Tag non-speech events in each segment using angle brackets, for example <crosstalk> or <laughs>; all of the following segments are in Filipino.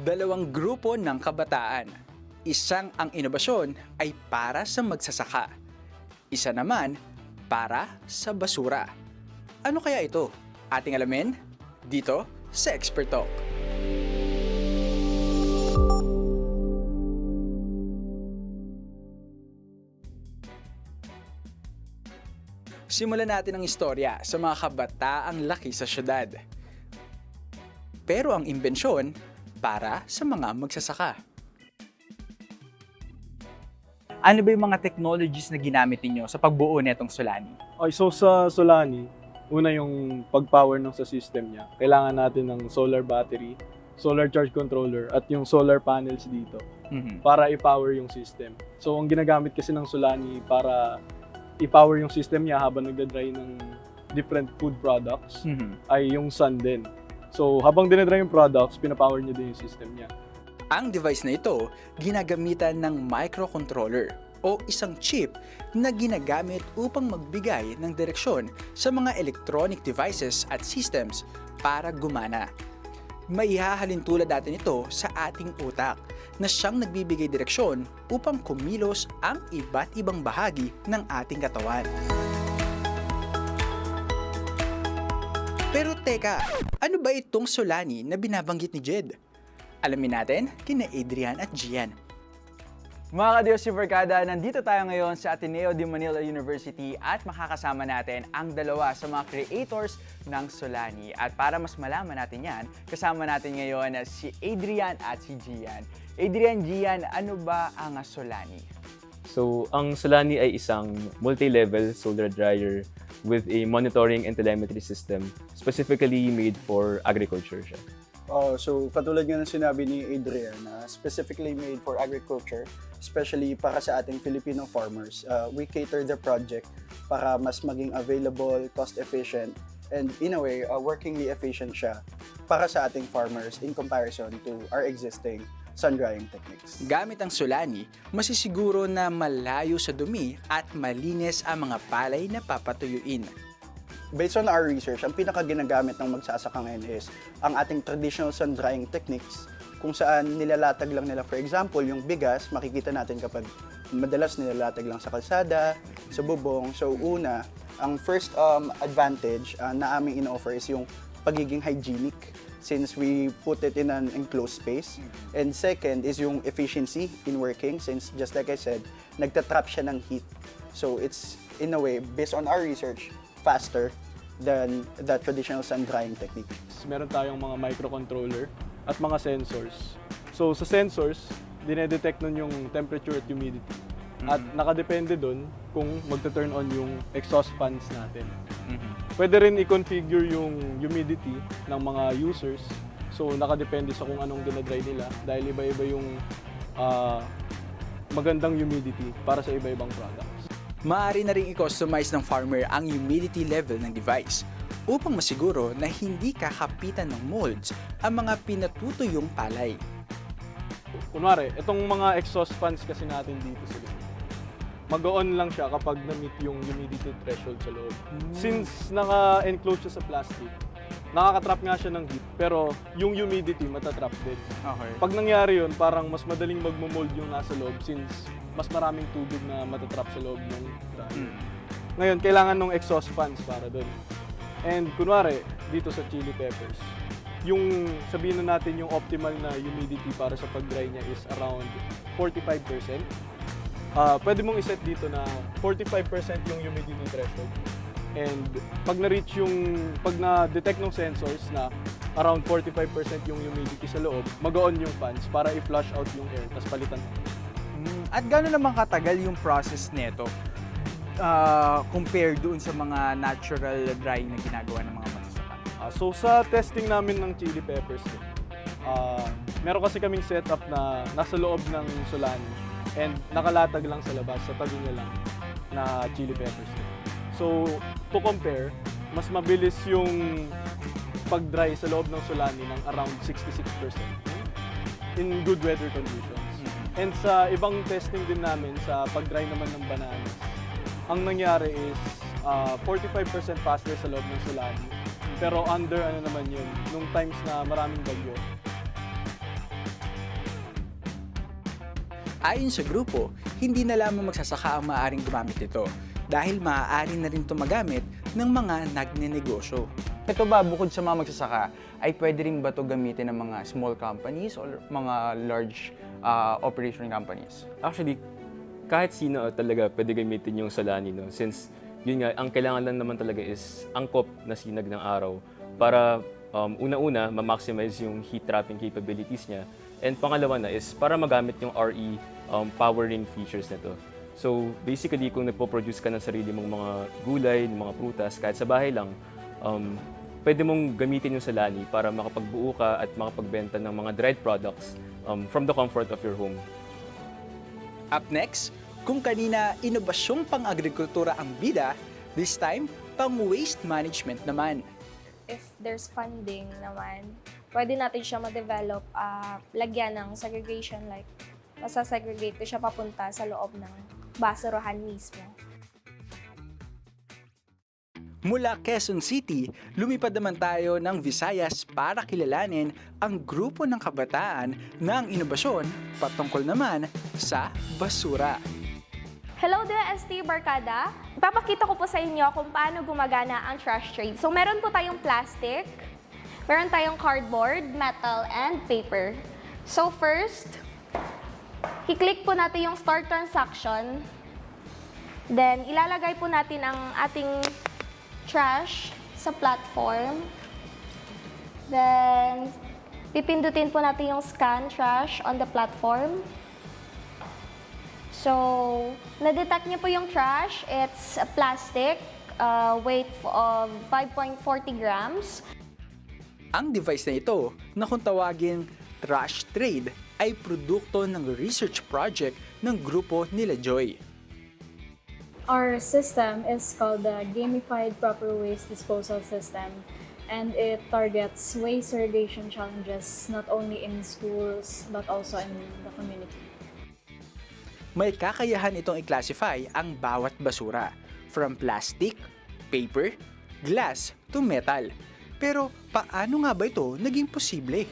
dalawang grupo ng kabataan. Isang ang inobasyon ay para sa magsasaka. Isa naman para sa basura. Ano kaya ito? Ating alamin dito sa Expert Talk. Simulan natin ang istorya sa mga kabataang laki sa syudad. Pero ang imbensyon para sa mga magsasaka. Ano ba yung mga technologies na ginamit ninyo sa pagbuo nitong Solani? Okay, so sa Solani, una yung pag-power ng sa system niya. Kailangan natin ng solar battery, solar charge controller, at yung solar panels dito Mhm. para i-power yung system. So ang ginagamit kasi ng Solani para i-power yung system niya habang nagda-dry ng different food products Mhm. ay yung sun din. So habang dinadry yung products, pinapower niya din yung system niya. Ang device na ito, ginagamitan ng microcontroller o isang chip na ginagamit upang magbigay ng direksyon sa mga electronic devices at systems para gumana. Maihahalin tulad natin ito sa ating utak na siyang nagbibigay direksyon upang kumilos ang iba't ibang bahagi ng ating katawan. Teka, ano ba itong Solani na binabanggit ni Jed? Alamin natin kina Adrian at Gian. Mga ka-Diyos Superkada, nandito tayo ngayon sa Ateneo de Manila University at makakasama natin ang dalawa sa mga creators ng Solani. At para mas malaman natin yan, kasama natin ngayon si Adrian at si Gian. Adrian, Gian, ano ba ang Solani? So, ang Solani ay isang multi-level solar dryer with a monitoring and telemetry system specifically made for agriculture siya. Oh, so katulad nga ng sinabi ni Adrian, na specifically made for agriculture, especially para sa ating Filipino farmers. Uh, we cater the project para mas maging available, cost efficient, and in a way, uh, workingly efficient siya para sa ating farmers in comparison to our existing sun drying techniques. Gamit ang Solani, masisiguro na malayo sa dumi at malinis ang mga palay na papatuyuin. Based on our research, ang pinaka ginagamit ng magsasaka ngayon is ang ating traditional sun drying techniques kung saan nilalatag lang nila. For example, yung bigas, makikita natin kapag madalas nilalatag lang sa kalsada, sa bubong. So una, ang first um, advantage uh, na aming in-offer is yung pagiging hygienic since we put it in an enclosed space. And second is yung efficiency in working since just like I said, nagtatrap siya ng heat. So it's in a way, based on our research, faster than the traditional sun drying technique. Meron tayong mga microcontroller at mga sensors. So sa sensors, dinedetect nun yung temperature at humidity. At nakadepende dun kung magta-turn on yung exhaust fans natin. Pwede rin i-configure yung humidity ng mga users. So nakadepende sa kung anong dinadry nila dahil iba-iba yung ah, magandang humidity para sa iba-ibang products. Maaari na rin i-customize ng farmer ang humidity level ng device upang masiguro na hindi kakapitan ng molds ang mga pinatutuyong palay. Kunwari, itong mga exhaust fans kasi natin dito sa mag-on lang siya kapag na-meet yung humidity threshold sa loob. Since naka-enclose siya sa plastic, nakakatrap nga siya ng heat, pero yung humidity matatrap din. Okay. Pag nangyari yun, parang mas madaling magmo-mold yung nasa loob since mas maraming tubig na matatrap sa loob ng dryer. Ngayon, kailangan ng exhaust fans para doon. And kunwari, dito sa chili peppers, yung sabihin na natin yung optimal na humidity para sa pag-dry niya is around 45%. Ah, pwede mong iset dito na 45% yung humidity threshold. And pag na-reach yung, pag na-detect ng sensors na around 45% yung humidity sa loob, mag-on yung fans para i-flush out yung air, tapos palitan. Mm, At gano'n naman katagal yung process nito uh, compared doon sa mga natural drying na ginagawa ng mga magsasaka? Ah, so sa testing namin ng chili peppers, ah meron kasi kaming setup na nasa loob ng Solani and nakalatag lang sa labas, sa tabi niya lang na chili peppers. So to compare, mas mabilis yung pag-dry sa loob ng Solani ng around 66% in good weather conditions. And sa ibang testing din namin sa pag-dry naman ng bananas, ang nangyari is ah, 45% faster sa loob ng Solani. Pero under ano naman yun, nung times na maraming bagyo. Ayon sa grupo, hindi na lamang magsasaka ang maaaring gumamit nito dahil maaari na rin ito magamit ng mga nagnenegosyo. Ito ba, bukod sa mga magsasaka, ay pwede rin ba ito gamitin ng mga small companies or mga large uh, operation companies? Actually, kahit sino talaga pwede gamitin yung Solani, no? Since, yun nga, ang kailangan lang naman talaga is angkop na sinag ng araw para um, una-una, ma-maximize yung heat trapping capabilities niya. And pangalawa na is para magamit yung RE um, powering features nito. So, basically, kung nagpo-produce ka ng sarili mong mga gulay, mga prutas, kahit sa bahay lang, um, pwede mong gamitin yung Solani para makapagbuo ka at makapagbenta ng mga dried products um, from the comfort of your home. Up next, kung kanina inobasyong pang-agrikultura ang bida, this time, pang-waste management naman. if there's funding naman, pwede natin siya ma-develop, ah, lagyan ng segregation like masasegregate siya papunta sa loob ng basurahan mismo. Mula Quezon City, lumipad naman tayo ng Visayas para kilalanin ang grupo ng kabataan ng inobasyon patungkol naman sa basura. Hello there, ST Barkada! Ipapakita ko po sa inyo kung paano gumagana ang trash trade. So, meron po tayong plastic, meron tayong cardboard, metal, and paper. So, first, i-click po natin yung start transaction. Then, ilalagay po natin ang ating trash sa platform. Then, pipindutin po natin yung scan trash on the platform. So, na-detect niyo po yung trash. It's a plastic, uh, weight of 5.40 grams. Ang device na ito, na kung tawagin Trash Trade, ay produkto ng research project ng grupo nila Joy. Our system is called the Gamified Proper Waste Disposal System, and it targets waste segregation challenges not only in schools but also in the community. May kakayahan itong i-classify ang bawat basura, from plastic, paper, glass to metal. Pero paano nga ba ito naging posible?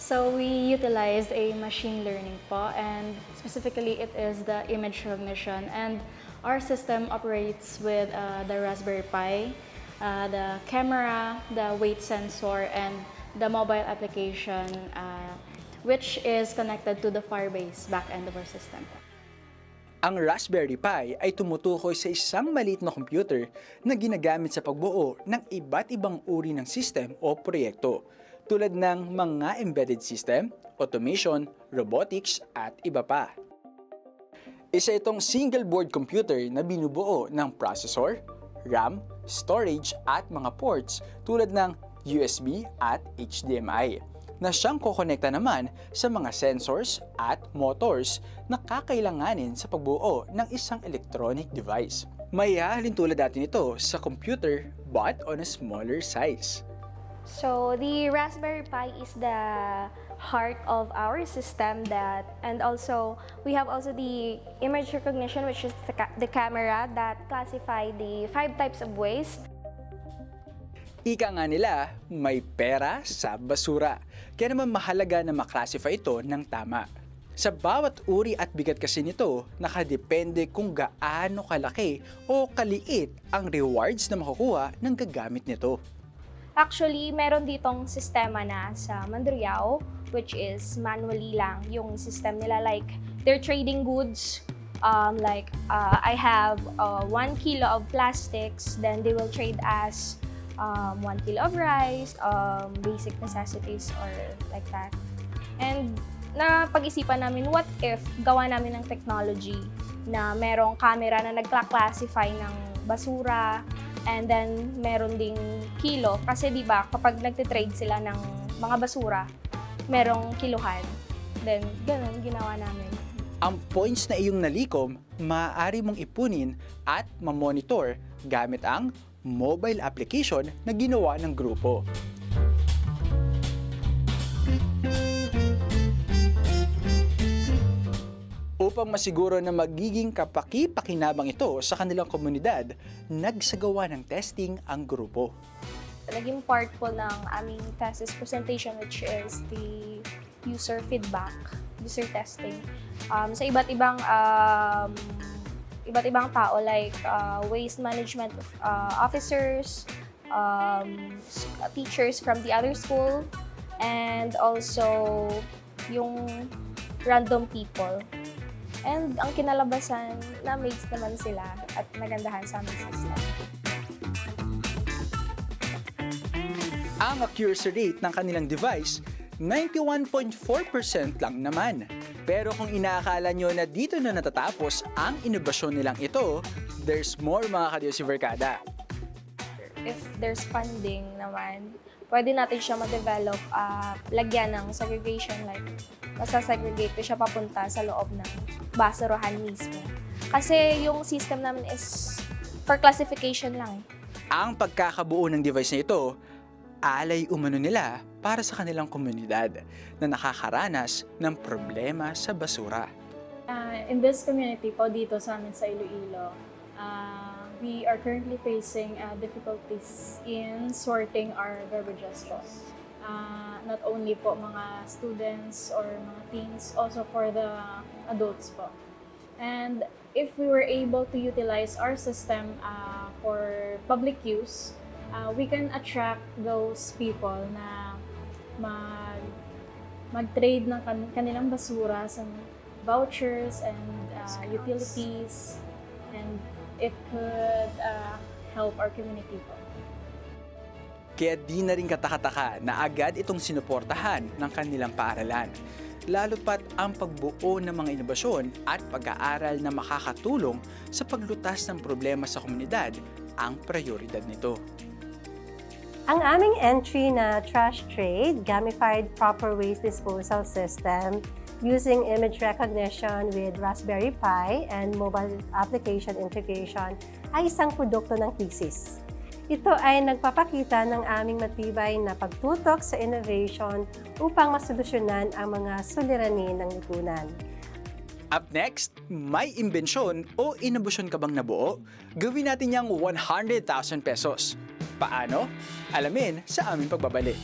So we utilized a machine learning po, and specifically it is the image recognition. And our system operates with uh, the Raspberry Pi, uh, the camera, the weight sensor, and the mobile application, uh, which is connected to the Firebase backend of our system. Ang Raspberry Pi ay tumutukoy sa isang maliit na computer na ginagamit sa pagbuo ng iba't ibang uri ng system o proyekto tulad ng mga embedded system, automation, robotics at iba pa. Isa itong single board computer na binubuo ng processor, RAM, storage at mga ports tulad ng USB at HDMI na siyang kokonekta naman sa mga sensors at motors na kakailanganin sa pagbuo ng isang electronic device. May hahalin tulad natin ito sa computer but on a smaller size. So, the Raspberry Pi is the heart of our system that, and also, we have also the image recognition, which is the, ca- the camera that classify the five types of waste Ika nga nila, may pera sa basura. Kaya naman mahalaga na maklasify ito ng tama. Sa bawat uri at bigat kasi nito, nakadepende kung gaano kalaki o kaliit ang rewards na makukuha ng gagamit nito. Actually, meron ditong sistema na sa Mandurriao, which is manually lang yung system nila. Like, they're trading goods. Um, like, uh, I have uh, one kilo of plastics, then they will trade as um, one kilo of rice, um, basic necessities, or like that. And napag-isipan namin, what if gawa namin ng technology na merong camera na nagkla-classify ng basura, and then meron ding kilo. Kasi di ba kapag nagtitrade sila ng mga basura, merong kiluhan. Then, ganun, ginawa namin. Ang points na iyong nalikom, maaari mong ipunin at mamonitor gamit ang mobile application na ginawa ng grupo. Upang masiguro na magiging kapaki-pakinabang ito sa kanilang komunidad, nagsagawa ng testing ang grupo. Naging part po ng aming thesis presentation which is the user feedback. user testing um, sa iba't ibang um, iba't ibang tao like uh, waste management uh, officers, um, teachers from the other school, and also yung random people. And ang kinalabasan, na-amaze naman sila at nagandahan sa aming system. Ang accuracy rate ng kanilang device, 91.4% lang naman. Pero kung inaakala nyo na dito na natatapos ang inobasyon nilang ito, there's more mga kadyosi Verkada. If there's funding naman, pwede natin siya ma-develop, ah, lagyan ng segregation like masasegregate ko siya papunta sa loob ng basurahan mismo. Kasi yung system namin is for classification lang eh. Ang pagkakabuo ng device na ito, alay umano nila para sa kanilang komunidad na nakakaranas ng problema sa basura. Uh, in this community po dito sa amin sa Iloilo, uh, we are currently facing uh, difficulties in sorting our garbages po. Uh, not only po mga students or mga teens, also for the adults po. And if we were able to utilize our system uh, for public use, uh, we can attract those people na mag mag-trade ng kan- kanilang basura sa vouchers and uh, utilities and it could uh, help our community po. Kaya di na rin katakataka na agad itong sinuportahan ng kanilang paaralan. Lalo pat ang pagbuo ng mga inobasyon at pag-aaral na makakatulong sa paglutas ng problema sa komunidad ang prioridad nito. Ang aming entry na trash trade, gamified proper waste disposal system using image recognition with Raspberry Pi and mobile application integration ay isang produkto ng thesis. Ito ay nagpapakita ng aming matibay na pagtutok sa innovation upang masolusyonan ang mga suliranin ng lipunan. Up next, may imbensyon o inobasyon ka bang nabuo? Gawin natin yung 100,000 pesos. Paano? Alamin sa aming pagbabalik.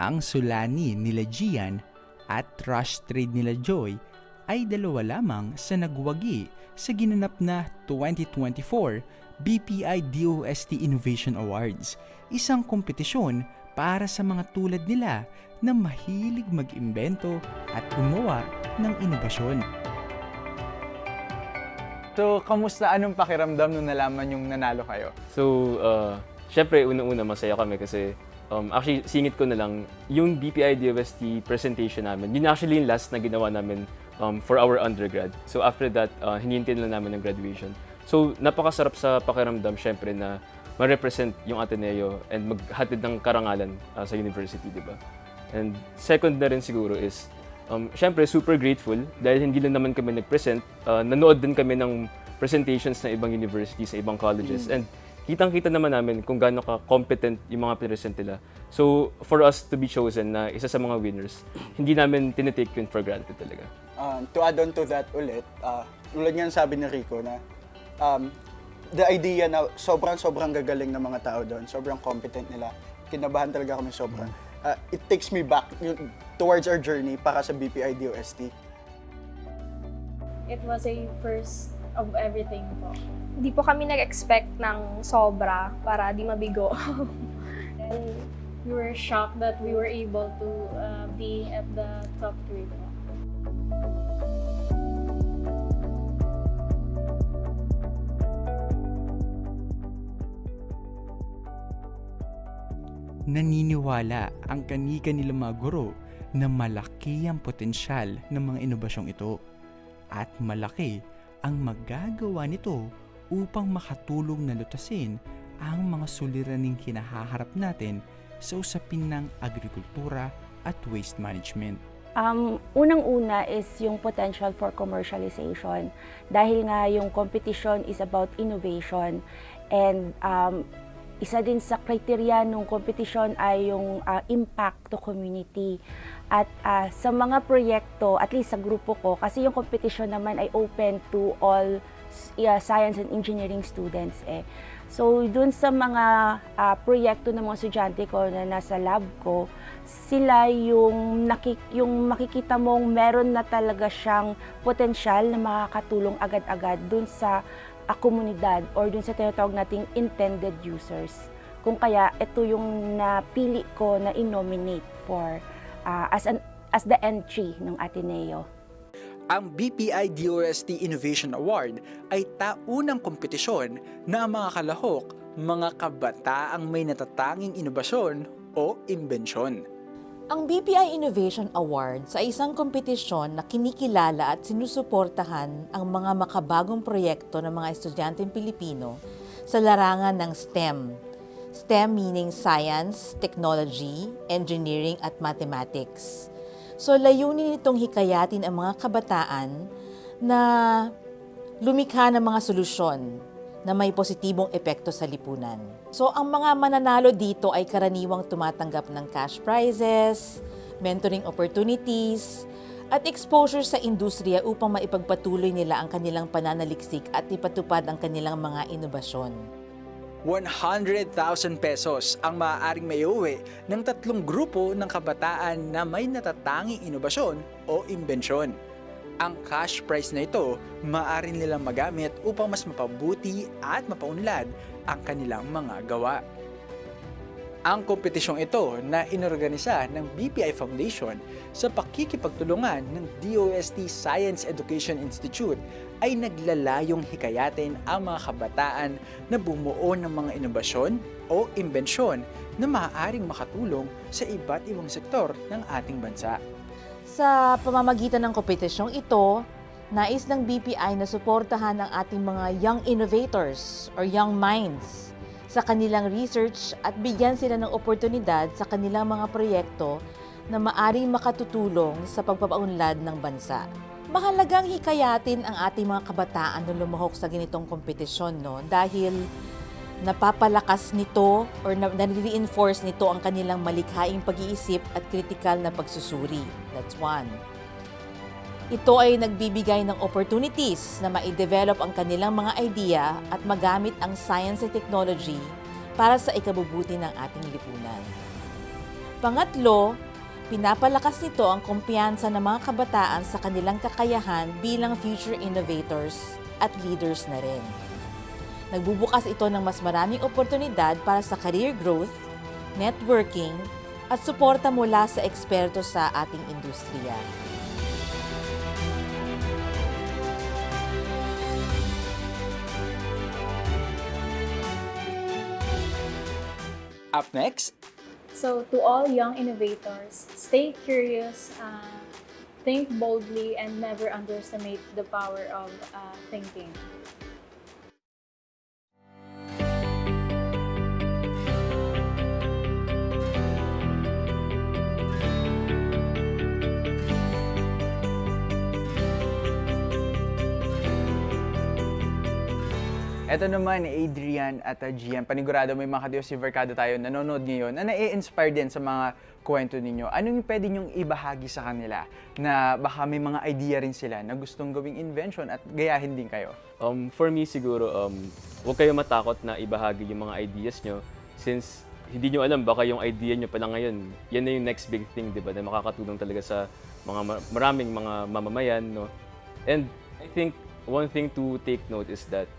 Ang sulani nila Gian at trash trade nila Joy ay dalawa lamang sa nagwagi sa ginanap na 2024 BPI DOST Innovation Awards, isang kompetisyon para sa mga tulad nila na mahilig mag-imbento at gumawa ng inobasyon. So, kamusta? Anong pakiramdam nung nalaman yung nanalo kayo? So, uh, syempre, una-una masaya kami kasi um, actually, singit ko na lang, yung BPI DOST presentation namin, yun actually yung last na ginawa namin um, for our undergrad. So after that, uh, hinihintay na lang namin ng graduation. So, napakasarap sa pakiramdam, syempre, na ma-represent yung Ateneo and maghatid ng karangalan uh, sa university, di ba? And second na rin siguro is, um, syempre, super grateful dahil hindi lang naman kami nag-present, uh, nanood din kami ng presentations ng ibang universities, sa ibang colleges. And kitang-kita naman namin kung gaano ka-competent yung mga present nila. So, for us to be chosen na isa sa mga winners, hindi namin tinitake yun for granted talaga. Um, to add on to that ulit, uh, tulad nga ng sabi ni Rico na um, the idea na sobrang-sobrang gagaling ng mga tao doon, sobrang competent nila, kinabahan talaga kami sobra. Uh, it takes me back yun, towards our journey para sa BPI DOST. It was a first of everything po. Hindi po kami nag-expect ng sobra para di mabigo. <laughs> And we were shocked that we were able to uh, be at the top three po. Naniniwala ang kanika nila mga guro na malaki ang potensyal ng mga inobasyong ito at malaki ang magagawa nito upang makatulong na lutasin ang mga suliraning kinahaharap natin sa usapin ng agrikultura at waste management. Um, unang-una is yung potential for commercialization. Dahil nga yung competition is about innovation. And um, isa din sa criteria ng competition ay yung uh, impact to community. At uh, sa mga proyekto, at least sa grupo ko, kasi yung competition naman ay open to all yeah, science and engineering students eh. So, dun sa mga ah, proyekto ng mga estudyante ko na nasa lab ko, sila yung, nakik- yung makikita mong meron na talaga siyang potensyal na makakatulong agad-agad dun sa ah, komunidad or dun sa tinatawag nating intended users. Kung kaya, ito yung napili ko na in-nominate for ah, as, an, as the entry ng Ateneo. Ang BPI DOST Innovation Award ay taunang kompetisyon na mga kalahok, mga kabataang may natatanging inobasyon o imbensyon. Ang BPI Innovation Awards ay isang kompetisyon na kinikilala at sinusuportahan ang mga makabagong proyekto ng mga estudyanteng Pilipino sa larangan ng STEM. STEM meaning Science, Technology, Engineering at Mathematics. So layunin nitong hikayatin ang mga kabataan na lumikha ng mga solusyon na may positibong epekto sa lipunan. So ang mga mananalo dito ay karaniwang tumatanggap ng cash prizes, mentoring opportunities, at exposure sa industriya upang maipagpatuloy nila ang kanilang pananaliksik at ipatupad ang kanilang mga inobasyon. 100,000 pesos ang maaaring maiuwi ng tatlong grupo ng kabataan na may natatanging inobasyon o imbensyon. Ang cash prize na ito maaari nilang magamit upang mas mapabuti at mapaunlad ang kanilang mga gawa. Ang kompetisyong ito na inorganisa ng BPI Foundation sa pakikipagtulungan ng DOST Science Education Institute ay naglalayong hikayatin ang mga kabataan na bumuo ng mga inobasyon o imbensyon na maaaring makatulong sa iba't ibang sektor ng ating bansa. Sa pamamagitan ng kompetisyong ito, nais ng BPI na suportahan ang ating mga young innovators or young minds sa kanilang research at bigyan sila ng oportunidad sa kanilang mga proyekto na maaring makatutulong sa pagpapaunlad ng bansa. Mahalagang hikayatin ang ating mga kabataan na lumahok sa ganitong kompetisyon no dahil napapalakas nito or na, nare-reinforce nito ang kanilang malikhaing pag-iisip at kritikal na pagsusuri. That's one. Ito ay nagbibigay ng opportunities na ma-develop ang kanilang mga idea at magamit ang science and technology para sa ikabubuti ng ating lipunan. Pangatlo, pinapalakas nito ang kumpiyansa ng mga kabataan sa kanilang kakayahan bilang future innovators at leaders na rin. Nagbubukas ito ng mas maraming oportunidad para sa career growth, networking, at suporta mula sa eksperto sa ating industriya. Up next, So, to all young innovators, stay curious, uh, think boldly, and never underestimate the power of uh, thinking. Ito naman, Adrian at uh, Gian, panigurado may mga kadiyos si Verkado tayo nanonood ngayon na nai-inspire din sa mga kwento ninyo. Anong pwede nyong ibahagi sa kanila na baka may mga idea rin sila na gustong gawing invention at gayahin din kayo? Um, for me siguro, um, huwag kayo matakot na ibahagi yung mga ideas nyo since hindi nyo alam, baka yung idea nyo pala ngayon, yan na yung next big thing, di ba, na makakatulong talaga sa mga ma- maraming mga mamamayan, no? And I think one thing to take note is that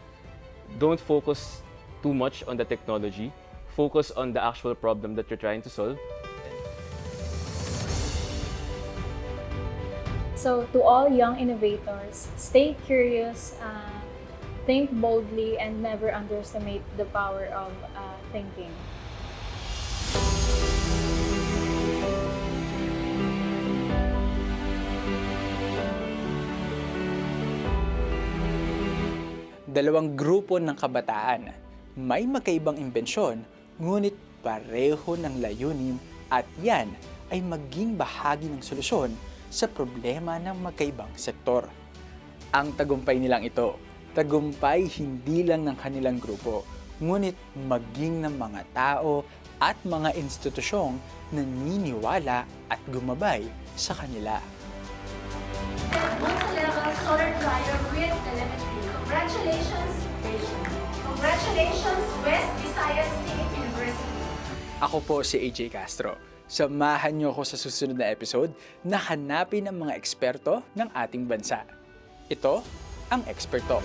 don't focus too much on the technology. Focus on the actual problem that you're trying to solve. So, to all young innovators, stay curious, uh, think boldly, and never underestimate the power of uh, thinking. Dalawang grupo ng kabataan, may magkaibang imbensyon, ngunit pareho ng layunin at yan ay maging bahagi ng solusyon sa problema ng magkaibang sektor. Ang tagumpay nilang ito, tagumpay hindi lang ng kanilang grupo, ngunit maging ng mga tao at mga institusyong naniniwala at gumabay sa kanila. dryer with telemetry. Congratulations, Congratulations, West Visayas State University. Ako po si AJ Castro. Samahan niyo ako sa susunod na episode na hanapin ang mga eksperto ng ating bansa. Ito ang Expert Talk.